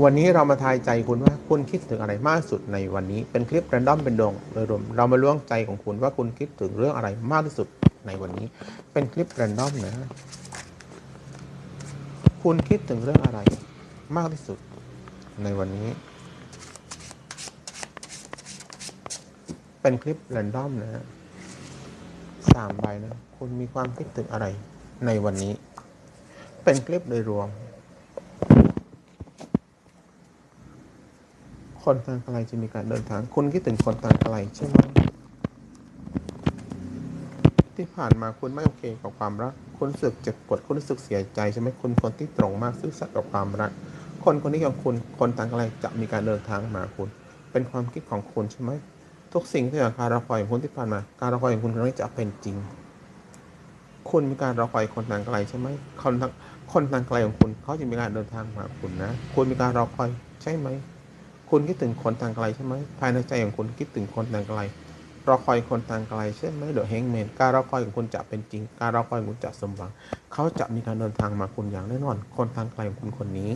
วันนี้เรามาทายใจคุณว่าคุณคิดถึงอะไรมากที่สุดในวันนี้ เป็นคลิปแรนดอมเป็นดงโดยรวมเรามาล้วงใจของคุณว่าคุณคิดถึงเรื่องอะไรมากที่สุดในวันนี้ เป็นคลิปแรนดอมนะคุณคิดถึงเรื่องอะไรมากที่สุดในวันนี้ เป็นคลิปแรนดอมนะสามใบนะ คุณมีความคิดถึงอะไรในวันนี้ เป็นคลิปโดยรวม คนทางไกลจะมีการเดินทาง คุณคิดถึงคนทางไกลใช่ไหมที่ผ่านมาคุณไม่โอเคกับความรัก คุณรู้สึกเจ็บปวด คุณรู้สึกเสียใจใช่ไหมคุณคนที่ตรงมากซื่อสัตย์กับความรัก คนคนนี้ของคุณ คนทางไกลจะมีการเดินทางมาคุณ เป็นความคิดของคุณใช่ไหม ทุกสิ่งที่อย่างการรอคอยของคุณที่ผ่านมา การรอคอยของคุณครั้งนี้จะเป็นจริง คุณมีการรอคอยคนทางไกลใช่ไหม คนทางคนทางไกลของคุณเขาจะมีการเดินทางมาคุณนะ คุณมีการรอคอยใช่ไหม คุณคิดถึงคนทางไกลใช่ไหมภายในใจของคุณคิดถึงคนทางไกลรอคอยคนทางไกลใช่ไหมเดอะเฮงแมนการรอคอยของคุณจะเป็นจริง การรอคอยของคุณจะสมหวัง เขาจะมีการเดินทางมาคุณอย่างแน่นอน คนทางไกลของคุณคนนี้